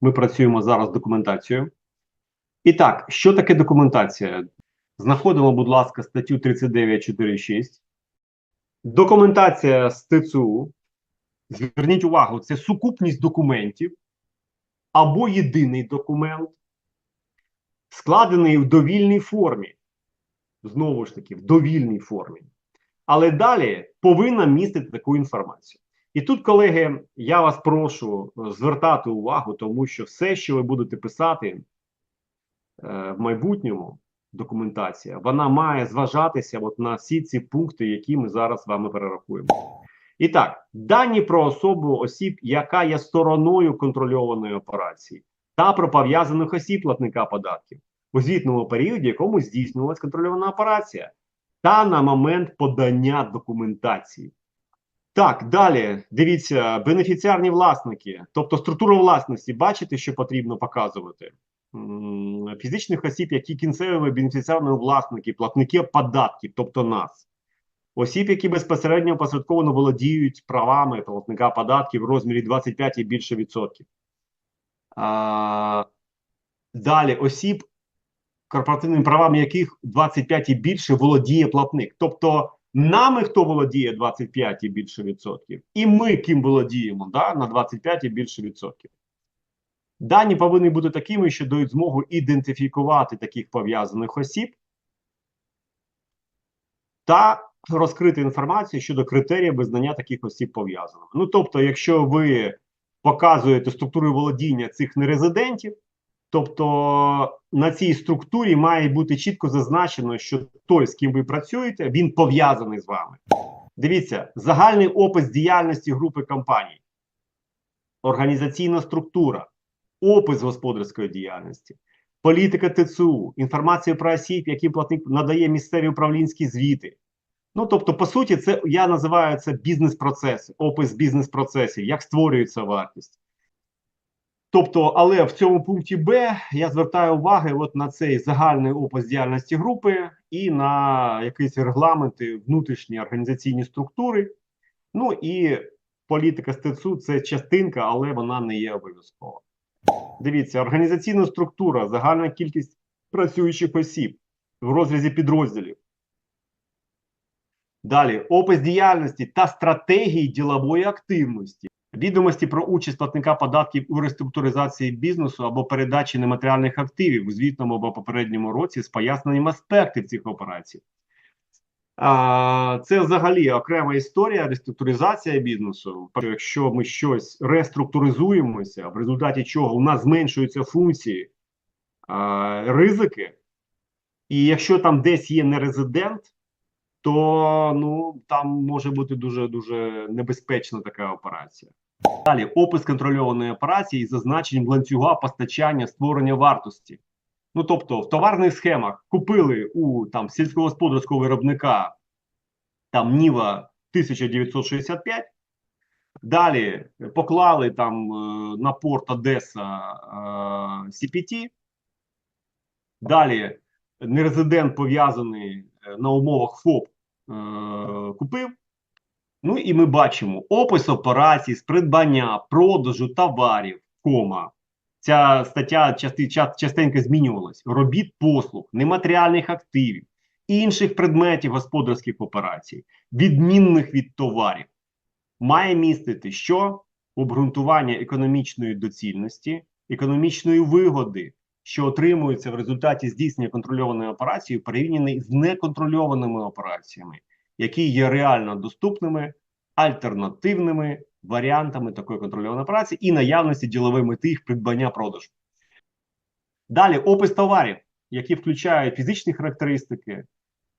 Ми працюємо зараз з документацією. І так, що таке документація? Знаходимо, будь ласка, статтю 39.4.6. Документація з ТЦУ. Зверніть увагу, це сукупність документів або єдиний документ, складений в довільній формі. Знову ж таки, в довільній формі. Але далі повинна містити таку інформацію. І тут, колеги, я вас прошу звертати увагу, тому що все, що ви будете писати е, в майбутньому, документація, вона має зважатися от на всі ці пункти, які ми зараз з вами перерахуємо. І так, дані про особу осіб, яка є стороною контрольованої операції, та про пов'язаних осіб платника податків у звітному періоді, якому здійснювалася контрольована операція, та на момент подання документації. Так, далі дивіться, бенефіціарні власники, тобто структура власності, бачите, що потрібно показувати. Фізичних осіб, які кінцевими бенефіціарними власники, платники податків, тобто нас, осіб, які безпосередньо посередковано володіють правами платника податків в розмірі 25 і більше відсотків. А, далі осіб, корпоративними правами яких 25 і більше володіє платник. Тобто нами хто володіє 25 і більше відсотків, і ми ким володіємо да, на 25 і більше відсотків. Дані повинні бути такими, що дають змогу ідентифікувати таких пов'язаних осіб та розкрити інформацію щодо критеріїв визнання таких осіб пов'язаними. Ну тобто, якщо ви показуєте структуру володіння цих нерезидентів, тобто на цій структурі має бути чітко зазначено, що той, з ким ви працюєте, він пов'язаний з вами. Дивіться, загальний опис діяльності групи компаній, організаційна структура, опис господарської діяльності, політика ТЦУ, інформація про осіб, яким платник надає місцеві управлінські звіти. Ну, тобто, по суті, це я називаю це бізнес-процеси, опис бізнес-процесів, як створюється вартість. Тобто, але в цьому пункті Б я звертаю уваги от на цей загальний опис діяльності групи і на якісь регламенти, внутрішні організаційні структури. Ну і політика з ТЦУ це частинка, але вона не є обов'язкова. Дивіться, організаційна структура, загальна кількість працюючих осіб в розрізі підрозділів. Далі опис діяльності та стратегії ділової активності, відомості про участь платника податків у реструктуризації бізнесу або передачі нематеріальних активів у звітному або попередньому році з поясненням аспектів цих операцій. Це взагалі окрема історія реструктуризація бізнесу. Якщо ми щось реструктуризуємося, в результаті чого у нас зменшуються функції, ризики, і якщо там десь є нерезидент, то ну там може бути дуже дуже небезпечна така операція. Далі опис контрольованої операції із зазначенням ланцюга постачання створення вартості. Ну тобто, в товарних схемах купили у там сільськогосподарського виробника там Ніва 1965. Далі поклали там е, на порт Одеса е, CPT. Далі нерезидент пов'язаний е, на умовах ФОП е, купив. Ну і ми бачимо опис операцій з придбання, продажу товарів, кома. Ця стаття части, частенько змінювалась. Робіт послуг, нематеріальних активів, інших предметів господарських операцій, відмінних від товарів. Має містити що? Обґрунтування економічної доцільності, економічної вигоди, що отримується в результаті здійснення контрольованої операції, порівняний з неконтрольованими операціями, які є реально доступними, альтернативними варіантами такої контрольованої операції і наявності ділової мети їх придбання продажу. Далі опис товарів, які включають фізичні характеристики,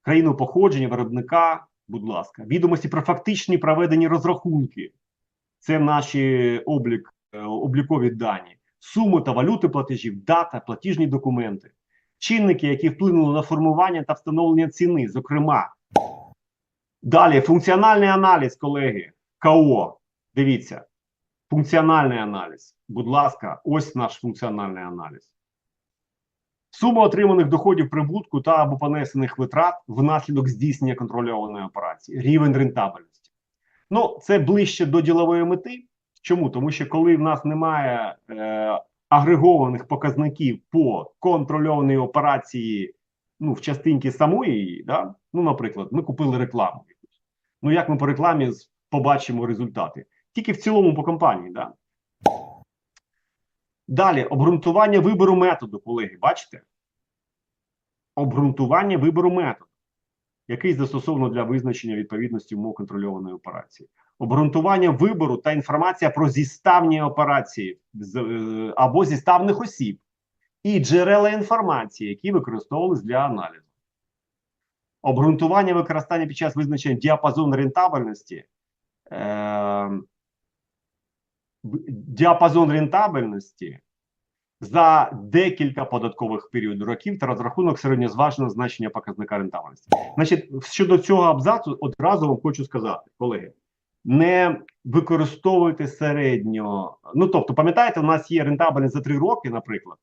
країну походження, виробника, будь ласка, відомості про фактичні проведені розрахунки. Це наші облік, е, облікові дані суми та валюти платежів, дата, платіжні документи, чинники, які вплинули на формування та встановлення ціни, зокрема. Далі функціональний аналіз, колеги, КО. Дивіться, функціональний аналіз. Будь ласка, ось наш функціональний аналіз. Сума отриманих доходів прибутку та або понесених витрат внаслідок здійснення контрольованої операції, рівень рентабельності. Ну, це ближче до ділової мети. Чому? Тому що коли в нас немає е, агрегованих показників по контрольованій операції, ну, в частинці самої да? ну, наприклад, ми купили рекламу. Ну, як ми по рекламі побачимо результати? Тільки в цілому по компанії, да? Далі, обґрунтування вибору методу, колеги, бачите? Обґрунтування вибору методу, який застосовано для визначення відповідності умов контрольованої операції. Обґрунтування вибору та інформація про зіставні операції е, або зіставних осіб і джерела інформації, які використовувалися для аналізу. Обґрунтування використання під час визначення діапазону рентабельності. Е, діапазон рентабельності за декілька податкових періодів років та розрахунок середньозваженого значення показника рентабельності. Значить, щодо цього абзацу, одразу вам хочу сказати, колеги, не використовуйте середньо. Ну тобто, пам'ятаєте, у нас є рентабельність за три роки, наприклад,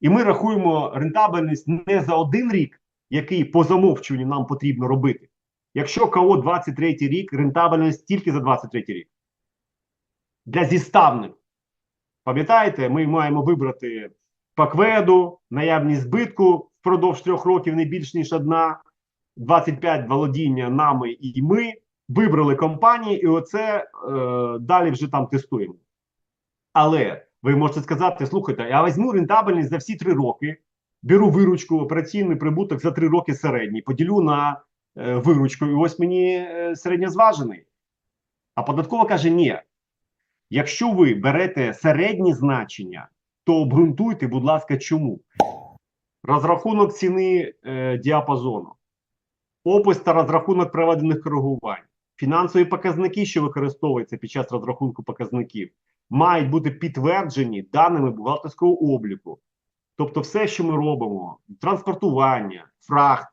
і ми рахуємо рентабельність не за один рік, який по замовчуванню нам потрібно робити. Якщо КО 23 рік, рентабельність тільки за 23 рік. Для зіставних. Пам'ятаєте, ми маємо вибрати по кведу, наявність збитку впродовж трьох років не більш ніж одна, 25 володіння нами і ми. Вибрали компанії, і оце е, далі вже там тестуємо. Але ви можете сказати: слухайте, я візьму рентабельність за всі три роки, беру виручку, операційний прибуток за три роки середній, поділю на е, виручку, і ось мені е, середньозважений. А податкова каже: ні. Якщо ви берете середні значення, то обґрунтуйте, будь ласка, чому? Розрахунок ціни е, діапазону, опис та розрахунок проведених коригувань, фінансові показники, що використовуються під час розрахунку показників, мають бути підтверджені даними бухгалтерського обліку. Тобто, все, що ми робимо: транспортування, фрахт,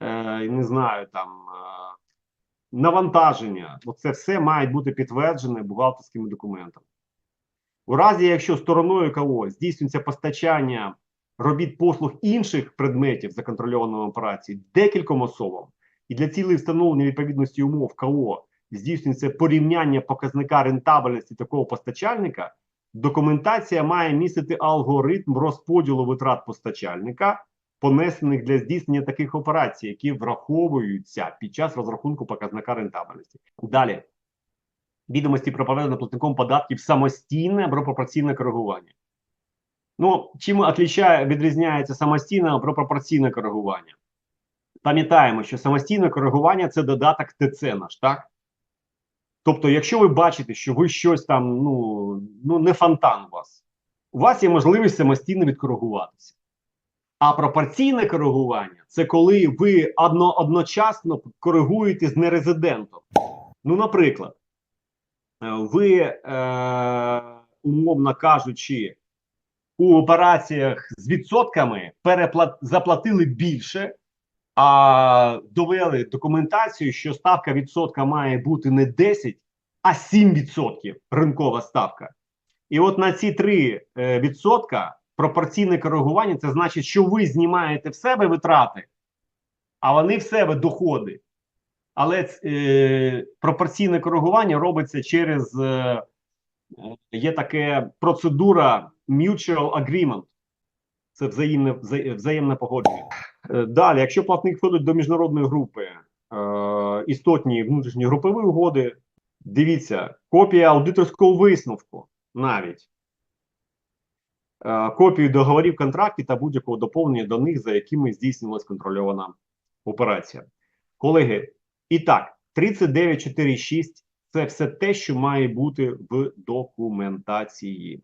е, не знаю, там. Е, навантаження, оце все має бути підтверджене бухгалтерськими документами. У разі, якщо стороною КО здійснюється постачання робіт послуг інших предметів законтрольованої операції декільком особам, і для цілей встановлення відповідності умов КО здійснюється порівняння показника рентабельності такого постачальника, документація має містити алгоритм розподілу витрат постачальника понесених для здійснення таких операцій, які враховуються під час розрахунку показника рентабельності. Далі відомості про проведення платником податків самостійне або пропорційне коригування. Ну, чим отлічає, відрізняється самостійне або пропорційне коригування? Пам'ятаємо, що самостійне коригування це додаток ТЦ наш, так? Тобто, якщо ви бачите, що ви щось там, ну, ну не фонтан у вас, у вас є можливість самостійно відкоригуватися. А пропорційне коригування це коли ви одно, одночасно коригуєте з нерезидентом. Ну, наприклад, е, ви, е, умовно кажучи, у операціях з відсотками переплат, заплатили більше, а довели документацію, що ставка відсотка має бути не 10, а 7% ринкова ставка. І от на ці 3 е, відсотка пропорційне коригування це значить, що ви знімаєте в себе витрати, а вони в себе доходи. Але е, пропорційне коригування робиться через е, е, є така процедура mutual agreement. Це взаємне, взаємне погодження. Е, Далі, якщо платник входить до міжнародної групи е, істотні внутрішні групові угоди, дивіться, копія аудиторського висновку навіть е, копію договорів контрактів та будь-якого доповнення до них, за якими здійснювалась контрольована операція. Колеги, і так, 3946 це все те, що має бути в документації.